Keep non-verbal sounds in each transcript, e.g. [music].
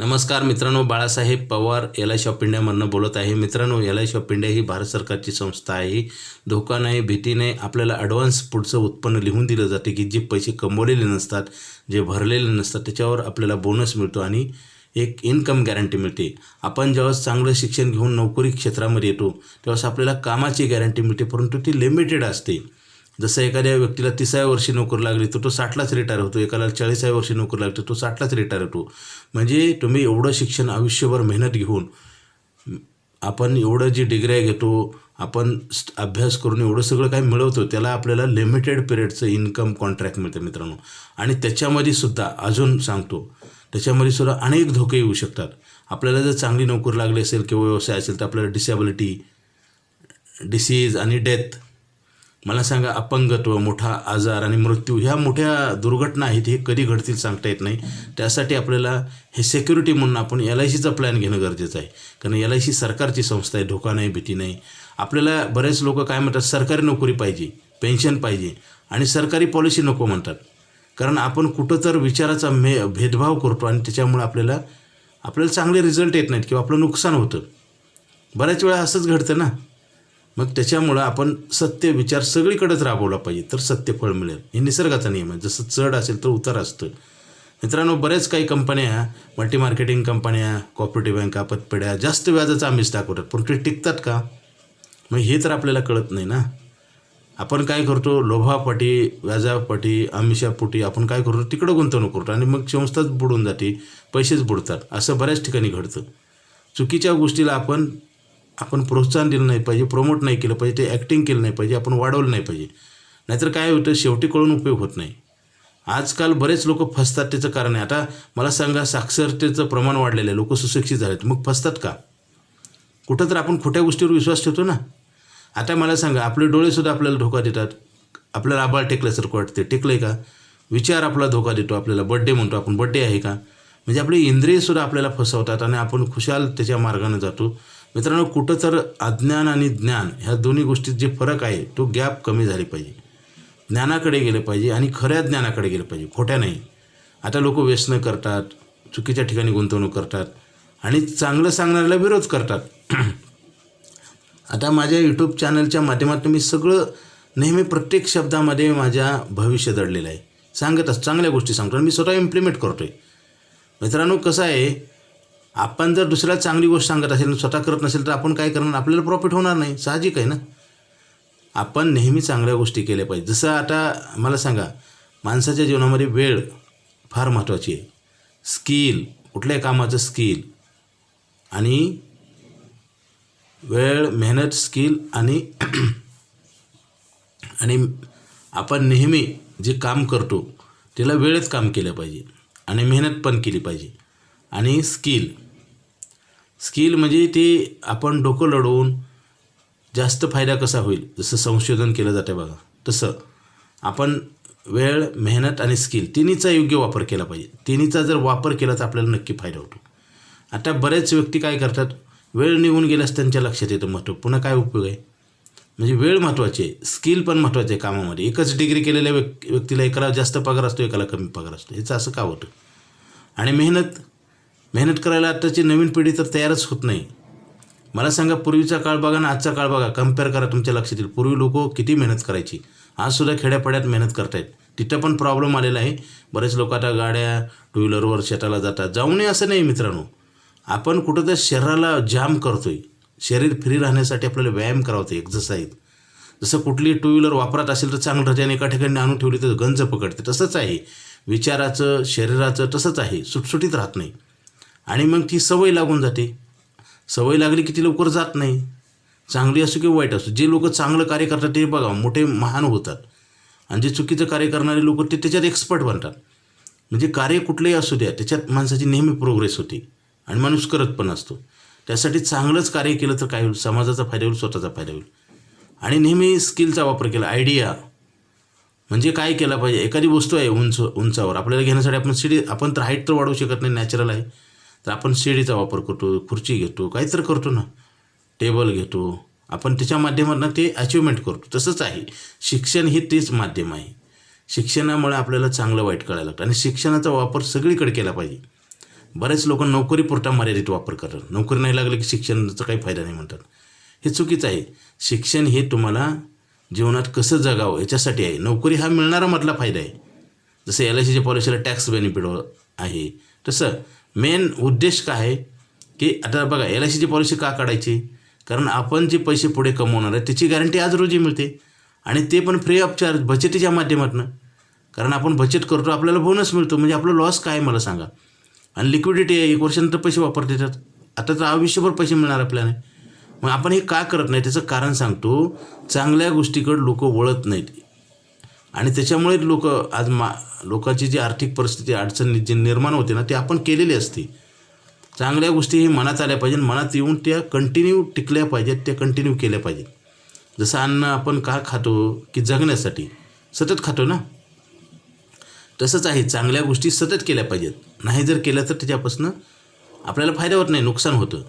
नमस्कार मित्रांनो Balasaheb Pawar L I C of इंडियामधनं बोलत आहे. मित्रांनो L I C of India ही भारत सरकारची संस्था आहे. धोका नाही भीती नाही आपल्याला ॲडव्हान्स पुढचं उत्पन्न लिहून दिलं जाते की जे पैसे कमवलेले नसतात जे भरलेले नसतात त्याच्यावर आपल्याला बोनस मिळतो आणि एक इन्कम गॅरंटी मिळते. आपण जेव्हा चांगलं शिक्षण घेऊन नोकरी क्षेत्रामध्ये येतो तेव्हा आपल्याला कामाची गॅरंटी मिळते परंतु ती लिमिटेड असते. जसं एखाद्या व्यक्तीला तिसाव्या वर्षी नोकरी लागली तर तो साठलाच रिटायर होतो. एकाला चाळीसाव्या वर्षी नोकरी लागली तो साठलाच रिटायर होतो. म्हणजे तुम्ही एवढं शिक्षण आयुष्यभर मेहनत घेऊन आपण एवढं जी डिग्र्या घेतो आपण अभ्यास करून एवढं सगळं काही मिळवतो त्याला आपल्याला लिमिटेड पिरियडचं इन्कम कॉन्ट्रॅक्ट मिळतं मित्रांनो. आणि त्याच्यामध्ये सुद्धा अजून सांगतो त्याच्यामध्ये सुद्धा अनेक धोके येऊ शकतात. आपल्याला जर चांगली नोकरी लागली असेल किंवा व्यवसाय असेल तर आपल्याला डिसॅबिलिटी डिसीज आणि डेथ मला सांगा अपंगत्व मोठा आजार आणि मृत्यू ह्या मोठ्या दुर्घटना आहेत हे कधी घडतील सांगता येत नाही. त्यासाठी आपल्याला हे सेक्युरिटी म्हणून आपण एल आय सीचा प्लॅन घेणं गरजेचं आहे. कारण एल आय सी सरकारची संस्था आहे धोका नाही भीती नाही. आपल्याला बरेच लोक काय म्हणतात सरकारी नोकरी पाहिजे पेन्शन पाहिजे आणि सरकारी पॉलिसी नको म्हणतात. कारण आपण कुठं तर विचाराचा मे भेदभाव करतो आणि त्याच्यामुळे आपल्याला आपल्याला चांगले रिझल्ट येत नाहीत किंवा आपलं नुकसान होतं. बऱ्याच वेळा असंच घडतं ना. मग त्याच्यामुळं आपण सत्य विचार सगळीकडेच राबवला पाहिजे तर सत्य फळ मिळेल. हे निसर्गाचा नियम आहे. जसं चढ असेल तर उतार असतं मित्रांनो बऱ्याच काही कंपन्या मल्टी मार्केटिंग कंपन्या कॉपरेटिव्ह बँका पतपेढ्या जास्त व्याजाचा आम्हीच दाखवतात पण ते टिकतात का? मग हे तर आपल्याला कळत नाही ना. आपण काय करतो? लोभापाटी व्याजापाठी आमिषापोटी आपण काय करतो? तिकडं गुंतवणूक करतो. आणि मग संस्थाच बुडून जाते. पैसेच बुडतात. असं बऱ्याच ठिकाणी घडतं. चुकीच्या गोष्टीला आपण आपण प्रोत्साहन दिलं नाही पाहिजे प्रमोट नाही केलं पाहिजे ते ॲक्टिंग केलं नाही पाहिजे आपण वाढवलं नाही पाहिजे. नाहीतर काय होतं शेवटी कळून उपयोग होत नाही. आजकाल बरेच लोक फसतात त्याचं कारण आहे. आता मला सांगा साक्षरतेचं प्रमाण वाढलेलं आहे लोक सुशिक्षित झालेत. मग फसतात का? कुठं तर आपण खोट्या गोष्टीवर विश्वास ठेवतो ना. आता मला सांगा आपले डोळेसुद्धा आपल्याला धोका देतात. आपल्याला आबाळ टेकल्यासारखं वाटते टेकलं आहे का? विचार आपला धोका देतो आपल्याला. बड्डे म्हणतो आपण. बड्डे आहे का? म्हणजे आपले इंद्रियसुद्धा आपल्याला फसवतात आणि आपण खुशाल त्याच्या मार्गाने जातो. मित्रांनो कुठं तर अज्ञान आणि ज्ञान ह्या दोन्ही गोष्टीत जे फरक आहे तो गॅप कमी झाली पाहिजे. ज्ञानाकडे गेलं पाहिजे आणि खऱ्या ज्ञानाकडे गेलं पाहिजे खोट्या नाही. आता लोक व्यसनं करतात चुकीच्या ठिकाणी गुंतवणूक करतात आणि चांगलं सांगणाऱ्याला विरोध करतात. [clears throat] आता माझ्या यूट्यूब चॅनलच्या माध्यमातून मी सगळं नेहमी प्रत्येक शब्दामध्ये माझ्या भविष्य दडलेलं आहे. सांगतच चांगल्या गोष्टी सांगतो आणि मी स्वतः इम्प्लिमेंट करतो आहे मित्रांनो कसं आहे आपण जर दुसऱ्याला चांगली गोष्ट सांगत असेल स्वतः करत नसेल तर आपण काय करणार? आपल्याला प्रॉफिट होणार नाही. साहजिक आहे ना? आपण नेहमी चांगल्या गोष्टी केल्या पाहिजे. जसं आता मला सांगा माणसाच्या जीवनामध्ये वेळ फार महत्त्वाची आहे. स्किल कुठल्याही कामाचं स्किल आणि वेळ मेहनत स्किल आणि [clears throat] आणि आपण नेहमी जे काम करतो त्याला वेळेत काम केलं पाहिजे आणि मेहनत पण केली पाहिजे. आणि स्किल. स्किल म्हणजे ते आपण डोकं लढवून जास्त फायदा कसा होईल? जसं संशोधन केलं जातं बघा. तसं. आपण वेळ मेहनत आणि स्किल तिन्हीचा योग्य वापर केला पाहिजे. तिन्हीचा जर वापर केला तर आपल्याला नक्की फायदा होतो. आता बरेच व्यक्ती काय करतात? वेळ निघून गेल्यास त्यांच्या लक्षात येतं महत्त्व. पुन्हा काय उपयोग आहे? म्हणजे वेळ महत्त्वाची आहे. स्किल पण महत्त्वाचे आहे कामामध्ये. एकच डिग्री केलेल्या व्यक् व्यक्तीला एकाला जास्त पगार असतो एकाला कमी पगार असतो. ह्याचं असं का होतं? आणि मेहनत मेहनत करायला आत्ताची नवीन पिढी तर तयारच होत नाही. मला सांगा पूर्वीचा काळ बघा ना आजचा काळ बघा. कंपेअर करा तुमच्या लक्षात येईल पूर्वी लोक किती मेहनत करायची? आजसुद्धा खेड्यापाड्यात मेहनत करतायत. तिथं पण प्रॉब्लेम आलेला आहे. बरेच लोक आता गाड्या टू व्हीलरवर शेताला जातात. जाऊ नये असं नाही मित्रांनो. आपण कुठं तर शरीराला जाम करतोय. शरीर फ्री राहण्यासाठी आपल्याला व्यायाम करावतो एक्झरसाईज जसं कुठली टू व्हीलर वापरत असेल तर चांगलं राहते आणि एका ठिकाणी आणून ठेवली तर गंज पकडते. तसंच आहे. विचाराचं शरीराचं तसंच आहे. सुटसुटीत राहत नाही. आणि मग ती सवय लागून जाते. सवय लागली की ती लवकर जात नाही. चांगली असो किंवा वाईट असो जे लोक चांगलं कार्य करतात ते बघा मोठे महान होतात. आणि जे चुकीचं कार्य करणारे लोक ते त्याच्यात एक्सपर्ट बनतात. म्हणजे कार्य कुठलंही असू द्या त्याच्यात माणसाची नेहमी प्रोग्रेस होते. आणि माणूस करत पण असतो. त्यासाठी चांगलंच कार्य केलं तर काय होईल? समाजाचा फायदा होईल स्वतःचा फायदा होईल. आणि नेहमी स्किलचा वापर केला आयडिया म्हणजे काय केला पाहिजे? एखादी वस्तू आहे उंच उंचावर. आपल्याला घेण्यासाठी आपण सिडी आपण तर हाईट तर वाढवू शकत नाही नॅचरल आहे. तर आपण शिडीचा वापर करतो खुर्ची घेतो काहीतरी करतो ना. टेबल घेतो. आपण त्याच्या माध्यमातून ते अचिव्हमेंट करतो. तसंच आहे. शिक्षण हे तेच माध्यम आहे. शिक्षणामुळे आपल्याला चांगलं वाईट कळायला लागतं आणि शिक्षणाचा वापर सगळीकडे केला पाहिजे. बरेच लोक नोकरीपुरता मर्यादित वापर करतात. नोकरी नाही लागली की शिक्षणाचा काही फायदा नाही म्हणतात. हे चुकीचं आहे. शिक्षण हे तुम्हाला जीवनात कसं जगावं याच्यासाठी आहे. नोकरी हा मिळणारा मधला फायदा आहे. जसं एल आय सीच्या पॉलिसीला टॅक्स बेनिफिट आहे. तसं मेन उद्देश काय आहे की आता बघा एल आय सीची पॉलिसी का काढायची? कारण आपण जे पैसे पुढे कमवणार आहे त्याची गॅरंटी आज रोजी मिळते. आणि ते पण फ्री ऑफ चार्ज बचतीच्या माध्यमातून. कारण आपण बचत करतो आपल्याला बोनस मिळतो. म्हणजे आपलं लॉस काय आहे मला सांगा. आणि लिक्विडिटी आहे एक वर्षानंतर पैसे वापरता येतात. आता तर आयुष्यभर पैसे मिळणार आपल्याला. मग आपण हे का करत नाही? त्याचं कारण सांगतो. चांगल्या गोष्टीकडे लोक वळत नाहीत. आणि त्याच्यामुळे लोक आज मा लोकांची जी आर्थिक परिस्थिती अडचण जी निर्माण होते ना ती आपण केलेली असते. चांगल्या गोष्टी हे मनात आल्या पाहिजे मनात येऊन त्या कंटिन्यू टिकल्या पाहिजेत त्या कंटिन्यू केल्या पाहिजेत. जसं अन्न आपण का खातो की जगण्यासाठी? सतत खातो ना? तसंच आहे. चांगल्या गोष्टी सतत केल्या पाहिजेत. नाही जर केल्या तर त्याच्यापासून आपल्याला फायदा होत नाही नुकसान होतं.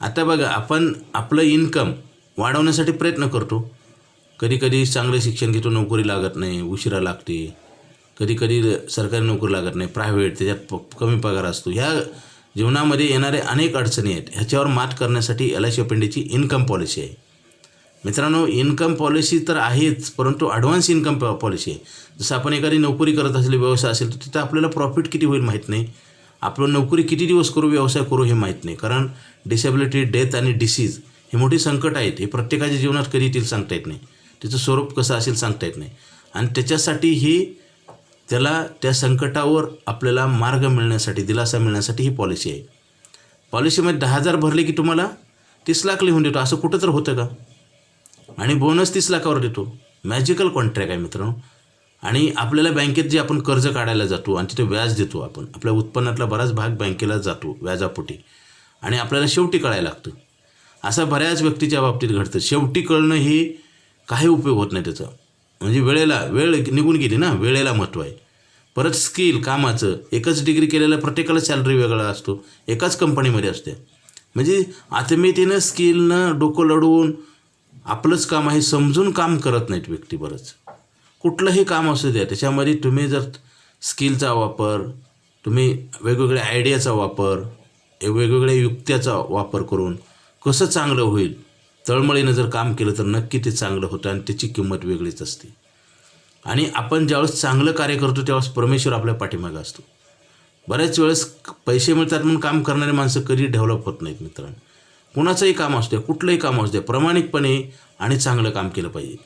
आता बघा आपण आपलं इन्कम वाढवण्यासाठी प्रयत्न करतो. कधी कधी चांगलं शिक्षण घेतो नोकरी लागत नाही उशिरा लागते. कधी कधी सरकारी नोकरी लागत नाही प्रायव्हेट त्याच्यात प कमी पगार असतो. ह्या जीवनामध्ये येणारे अनेक अडचणी आहेत. ह्याच्यावर मात करण्यासाठी L I C of income policy आहे. मित्रांनो इन्कम पॉलिसी तर आहेच परंतु ॲडव्हान्स इन्कम पॉ पॉलिसी आहे. जसं आपण एखादी नोकरी करत असेल व्यवसाय असेल तर तिथं आपल्याला प्रॉफिट किती होईल माहीत नाही. आपलं नोकरी किती दिवस करू व्यवसाय करू हे माहीत नाही. कारण डिसेबिलिटी डेथ आणि डिसीज हे मोठी संकट आहेत. हे प्रत्येकाच्या जीवनात कधी येतील सांगता येत नाही. त्याचं स्वरूप कसं असेल सांगता येत नाही. आणि त्याच्यासाठी ही त्याला त्या संकटावर आपल्याला मार्ग मिळण्यासाठी दिलासा मिळण्यासाठी ही पॉलिसी आहे. पॉलिसीमध्ये दहा हजार भरले की तुम्हाला तीस लाख लिहून देतो. असं कुठं तर होतं का? आणि बोनस तीस लाखावर देतो. मॅजिकल कॉन्ट्रॅक्ट आहे मित्रांनो. आणि आपल्याला बँकेत जे आपण कर्ज काढायला जातो आणि तिथे व्याज देतो आपण आपल्या उत्पन्नातला बराच भाग बँकेला जातो व्याजापोटी. आणि आपल्याला शेवटी कळायला लागतं. असं बऱ्याच व्यक्तीच्या बाबतीत घडतं. शेवटी कळणं ही काही उपयोग होत नाही त्याचा. म्हणजे वेळेला वेळ निघून गेली ना वेळेला महत्त्व आहे. परत स्किल कामाचं एकच डिग्री केलेलं प्रत्येकाला सॅलरी वेगळा असतो एकाच कंपनीमध्ये असते. म्हणजे आत्मीयतेनं स्किलनं डोकं लढवून आपलंच काम आहे समजून काम करत नाहीत व्यक्ती बरंच. कुठलंही काम असू द्या त्याच्यामध्ये तुम्ही जर स्किलचा वापर तुम्ही वेगवेगळ्या आयडियाचा वापर वेगवेगळ्या युक्त्याचा वापर करून कसं चांगलं होईल तळमळीनं जर काम केलं तर नक्की ते चांगलं होतं आणि त्याची किंमत वेगळीच असते. आणि आपण ज्यावेळेस चांगलं कार्य करतो त्यावेळेस परमेश्वर आपल्या पाठीमागं असतो. बऱ्याच वेळेस पैसे मिळतात म्हणून काम करणारे माणसं कधी डेव्हलप होत नाहीत मित्रांनो. कुणाचंही काम असू द्या कुठलंही काम असू द्या प्रामाणिकपणे आणि चांगलं काम केलं पाहिजे.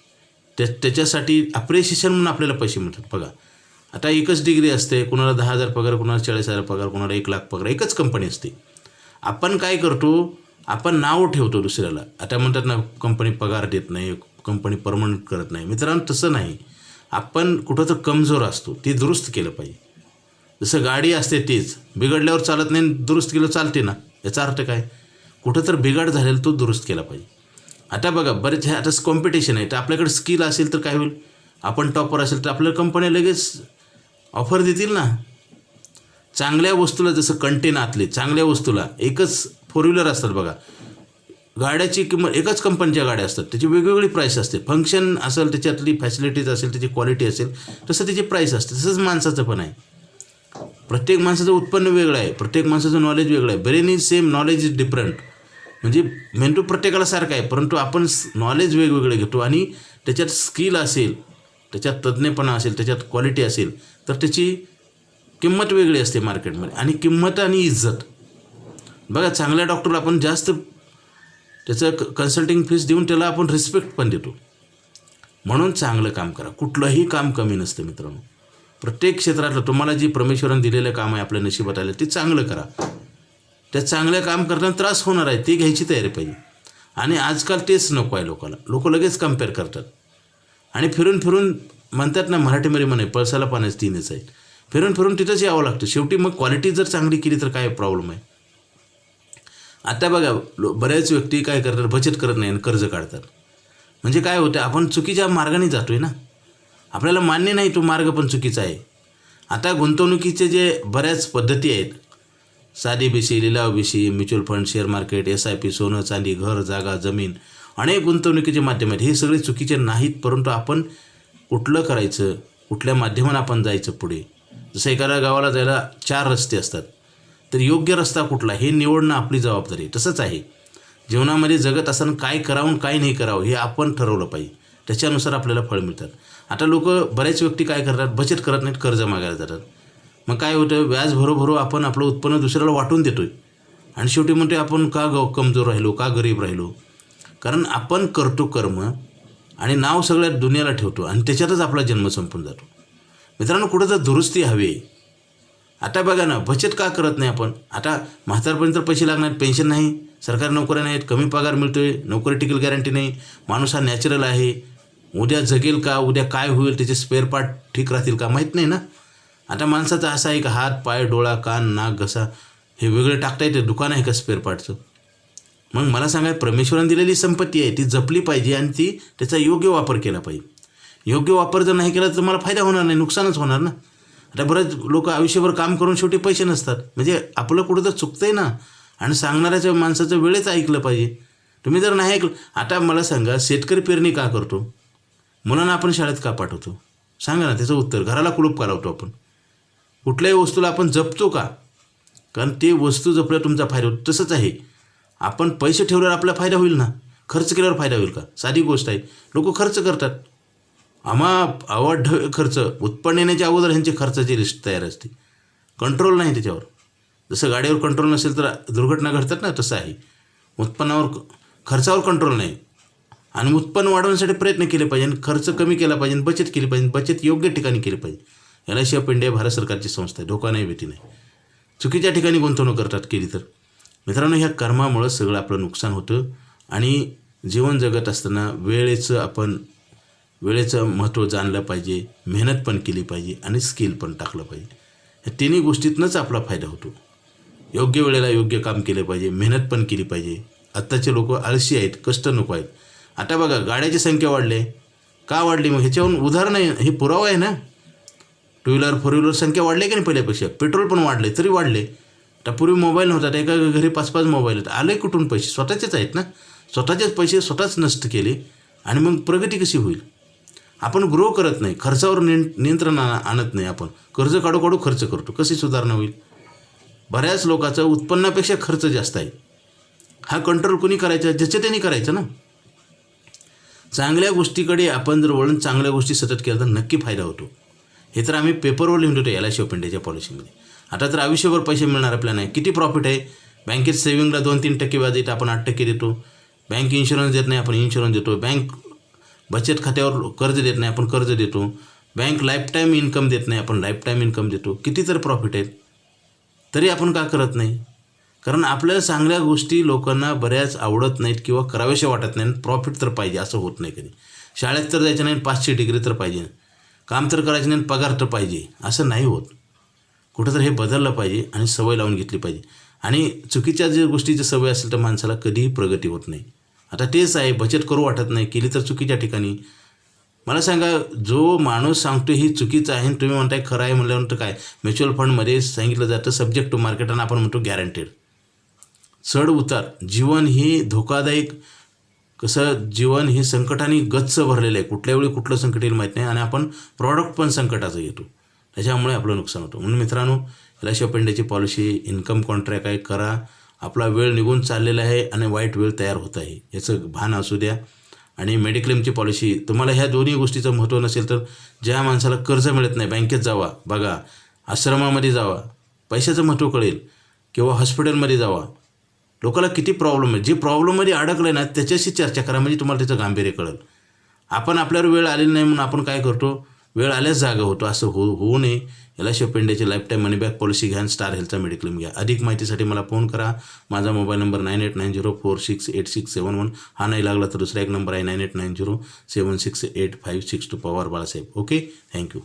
त्या त्याच्यासाठी अप्रिशिएशन म्हणून आपल्याला पैसे मिळतात. बघा आता एकच डिग्री असते कुणाला दहा हजार पगार कुणाला चाळीस हजार पगार कुणाला एक लाख पगार एकच कंपनी असते. आपण काय करतो आपण नाव ठेवतो दुसऱ्याला. आता म्हणतात ना कंपनी पगार देत नाही कंपनी परमनंट करत नाही. मित्रांनो तसं नाही. आपण कुठं तर कमजोर असतो. ते दुरुस्त केलं पाहिजे. जसं गाडी असते तीच. बिघडल्यावर चालत नाही दुरुस्त केलं चालते ना. याचा अर्थ काय? कुठं तर बिघाड झालेला तो दुरुस्त केला पाहिजे. आता बघा बरेच ह्या आता कॉम्पिटिशन आहे. तर आपल्याकडे स्किल असेल तर काय होईल? आपण टॉपर असेल तर आपल्या कंपन्या लगेच ऑफर देतील ना. चांगल्या वस्तूला जसं कंटेन आतले चांगल्या वस्तूला एकच फोर व्हीलर असतात बघा. गाड्याची किंमत एकाच कंपनीच्या गाड्या असतात. त्याची वेगवेगळी प्राईस असते. फंक्शन असेल त्याच्यातली फॅसिलिटीज असेल त्याची क्वालिटी असेल तसं त्याची प्राईस असते. तसंच माणसाचं पण आहे. प्रत्येक माणसाचं उत्पन्न वेगळं आहे. प्रत्येक माणसाचं नॉलेज वेगळं आहे. Brain is same knowledge is different म्हणजे मेंदू प्रत्येकाला सारखा आहे. परंतु आपण नॉलेज वेगवेगळे घेतो. आणि त्याच्यात स्किल असेल त्याच्यात तज्ज्ञपणा असेल त्याच्यात क्वालिटी असेल तर त्याची किंमत वेगळी असते मार्केटमध्ये आणि किंमत आणि इज्जत. बघा चांगल्या डॉक्टरला आपण जास्त त्याचं क कन्सल्टिंग फीस देऊन त्याला आपण रिस्पेक्ट पण देतो. म्हणून चांगलं काम करा. कुठलंही काम कमी नसतं मित्रांनो. प्रत्येक क्षेत्रातलं तुम्हाला जी परमेश्वरानं दिलेलं काम आहे आपल्या नशिबात आलं ते चांगलं करा. त्या चांगलं काम करताना त्रास होणार आहे ते घ्यायची तयारी पाहिजे. आणि आजकाल तेच नको आहे लोकांना लोक लगेच कंपेअर करतात. आणि फिरून फिरून म्हणतात ना मराठीमध्ये म्हणे पळसाला पाण्याचं तीनच आहे फिरून फिरून तिथंच यावं लागतं. शेवटी मग क्वालिटी जर चांगली केली तर काय प्रॉब्लेम आहे? आता बघा बऱ्याच व्यक्ती काय करतात बचत करत नाही आणि कर्ज काढतात. म्हणजे काय होतं आपण चुकीच्या मार्गाने जातो आहे ना. आपल्याला मान्य नाही तो मार्ग पण चुकीचा आहे. आता गुंतवणुकीचे जे बऱ्याच पद्धती आहेत. साधी बिशी लिलाव बिशी mutual fund share market S I P सोनं चांदी घर जागा जमीन अनेक गुंतवणुकीचे माध्यम आहेत. हे सगळे चुकीचे नाहीत परंतु आपण कुठलं करायचं कुठल्या माध्यमानं आपण जायचं पुढे? जसं एखाद्या गावाला जायला चार रस्ते असतात. तर योग्य रस्ता कुठला? हे निवडणं आपली जबाबदारी आहे. तसंच आहे. जीवनामध्ये जगत असताना काय करावं काय नाही करावं हे आपण ठरवलं पाहिजे. त्याच्यानुसार आपल्याला फळ मिळतात. आता लोक बऱ्याच व्यक्ती काय करतात? बचत करत नाहीत कर्ज मागायला जातात. मग काय होतं? व्याज भरोभरो आपण आपलं उत्पन्न दुसऱ्याला वाटून देतोय. आणि शेवटी म्हणते आपण का ग कमजोर राहिलो? का गरीब राहिलो? कारण आपण करतो कर्म आणि नाव सगळ्या दुनियाला ठेवतो आणि त्याच्यातच आपला जन्म संपून जातो. मित्रांनो कुठं तर दुरुस्ती हवी आहे. आता बघा ना बचत का करत नाही आपण? आता म्हातारपर्यंत पैसे लागणार पेन्शन नाही. सरकारी नोकऱ्या नाहीत कमी पगार मिळतोय नोकरी टिकेल गॅरंटी नाही. माणूस हा नॅचरल आहे. उद्या जगेल का उद्या काय होईल त्याचे स्पेअर पार्ट ठीक राहतील का माहीत नाही ना? आता माणसाचा असा आहे का हात पाय डोळा कान नाक घसा हे वेगळे टाकता येते दुकान आहे का स्पेअर पार्टचं मग मला सांगा परमेश्वरानं दिलेली संपत्ती आहे ती जपली पाहिजे आणि ती त्याचा योग्य वापर केला पाहिजे. योग्य वापर जर नाही केला तर मला फायदा होणार नाही नुकसानच होणार ना? आता बरेच लोक आयुष्यभर काम करून शेवटी पैसे नसतात. म्हणजे आपलं कुठं तर चुकतंय ना. आणि सांगणाऱ्याच्या माणसाचं वेळेच ऐकलं पाहिजे. तुम्ही जर नाही ऐकलं आता मला सांगा शेतकरी पेरणी का करतो? मुलांना आपण शाळेत का पाठवतो? सांगा ना त्याचं उत्तर. घराला कुलूप का लावतो आपण. कुठल्याही वस्तूला आपण जपतो का? कारण ते वस्तू जपल्यावर तुमचा फायदा होतो. तसंच आहे. आपण पैसे ठेवल्यावर आपला फायदा होईल ना? खर्च केल्यावर फायदा होईल का? साधी गोष्ट आहे. लोक खर्च करतात. आम्हा आवड खर्च उत्पन्न येण्याच्या अगोदर ह्यांची खर्चाची लिस्ट तयार असते. कंट्रोल नाही त्याच्यावर. जसं गाडीवर कंट्रोल नसेल तर दुर्घटना घडतात ना तसं आहे. उत्पन्नावर खर्चावर कंट्रोल नाही. आणि उत्पन्न वाढवण्यासाठी प्रयत्न केले पाहिजे आणि खर्च कमी केला पाहिजे आणि बचत केली पाहिजे बचत योग्य ठिकाणी केली पाहिजे. L I C of India Bharat सरकारची संस्था आहे. धोका नाही भीती नाही. चुकीच्या ठिकाणी गुंतवणूक करतात केली तर. मित्रांनो ह्या कर्मामुळं सगळं आपलं नुकसान होतं आणि जीवन जगत असताना वेळेचं आपण वेळेचं महत्त्व जाणलं पाहिजे मेहनत पण केली पाहिजे आणि स्किल पण टाकलं पाहिजे. ह्या तिन्ही गोष्टीतनंच आपला फायदा होतो. योग्य वेळेला योग्य काम केलं पाहिजे मेहनत पण केली पाहिजे. आत्ताचे लोक आळशी आहेत कष्ट नको आहेत. आता बघा गाड्याची संख्या वाढली. का वाढली? मग ह्याच्यावरून उदाहरण आहे हे पुरावा आहे ना? टू व्हीलर फोर व्हीलर संख्या वाढली की नाही पहिल्यापेक्षा? पेट्रोल पण वाढले तरी वाढले. आता पूर्वी मोबाईल नव्हता एका घरी पाच पाच मोबाईल आहेत. आले कुठून पैसे? स्वतःचेच आहेत ना? स्वतःचेच पैसे स्वतःच नष्ट केले आणि मग प्रगती कशी होईल? आपण ग्रो करत नाही खर्चावर नियं नियंत्रण आ- आणत नाही आपण. कर्ज काढू काढू खर्च करतो. कशी सुधारणा होईल? बऱ्याच लोकांचं उत्पन्नापेक्षा खर्च जास्त आहे. हा कंट्रोल कोणी करायचा? ज्याच्या त्यांनी करायचं ना. चांगल्या गोष्टीकडे आपण जर वळून चांगल्या गोष्टी सतत केल्या तर नक्की फायदा होतो. हे तर आम्ही पेपरवर लिहून ठेवतो एल आय सी ऑफ इंडियाच्या पॉलिसीमध्ये आता तर आयुष्यभर पैसे मिळणार आपल्याला नाही. किती प्रॉफिट आहे? बँकेत सेविंगला दोन तीन टक्के व्याज येतं आपण आठ टक्के देतो. बँक इन्शुरन्स देत नाही आपण इन्शुरन्स देतो. बँक बचत खात्यावर कर्ज देत नाही आपण कर्ज देतो. बँक लाईफटाईम इन्कम देत नाही आपण लाईफटाईम इन्कम देतो. किती तर प्रॉफिट आहेत. तरी आपण का करत नाही? कारण आपल्या चांगल्या गोष्टी लोकांना बऱ्याच आवडत नाहीत किंवा कराव्याशा वाटत नाही प्रॉफिट तर पाहिजे असं होत नाही कधी. शाळेत तर जायचं नाही पाचशे डिग्री तर पाहिजे. काम तर करायचं नाही पगार तर पाहिजे. असं नाही होत. कुठं तर हे बदललं पाहिजे आणि सवय लावून घेतली पाहिजे. आणि चुकीच्या जे गोष्टीची सवय असेल तर माणसाला कधीही प्रगती होत नाही. आता तेच आहे बचत करू वाटत नाही केली तर चुकीच्या ठिकाणी. मला सांगा जो माणूस सांगतो ही चुकीचं आहे आणि तुम्ही म्हणताय खरं आहे म्हणल्यानंतर काय? म्युच्युअल फंडमध्ये सांगितलं जातं सब्जेक्ट टू मार्केट आणि आपण म्हणतो गॅरंटेड चढ उतार जीवन ही धोकादायक कसं जीवन हे संकटाने गच्च भरलेलं आहे. कुठल्या वेळी कुठलं संकट येईल माहीत नाही आणि आपण प्रॉडक्ट पण संकटाचं घेतो. त्याच्यामुळे आपलं नुकसान होतं. म्हणून मित्रांनो एल आय सी ऑफ इंडियाची पॉलिसी इन्कम कॉन्ट्रॅक्ट आहे करा. आपला वेळ निघून चाललेला आहे आणि वाईट वेळ तयार होत आहे. याचं भान असू द्या. आणि मेडिक्लेमची पॉलिसी तुम्हाला ह्या दोन्ही गोष्टीचं महत्त्व नसेल तर ज्या माणसाला कर्ज मिळत नाही बँकेत जावा बघा आश्रमामध्ये जावा पैशाचं महत्त्व कळेल किंवा हॉस्पिटलमध्ये जावा. लोकाला किती प्रॉब्लेम आहे? जे प्रॉब्लेममध्ये अडकलं आहे ना त्याच्याशी चर्चा करा म्हणजे तुम्हाला त्याचं गांभीर्य कळेल. आपण आपल्यावर वेळ आलेली नाही म्हणून आपण काय करतो? वेळ आल्यास जागा होतो. असं हो होऊ नये. याला शिव इंडियाची life time money back policy घ्या आणि स्टार हेल्थचा मेडिक्लेम घ्या. अधिक माहितीसाठी मला फोन करा. माझा mobile number nine eight nine zero four six eight six seven one हा नाही लागला तर दुसरा एक नंबर आहे nine eight nine zero seven six eight five six two Pawar Balasaheb. Okay thank you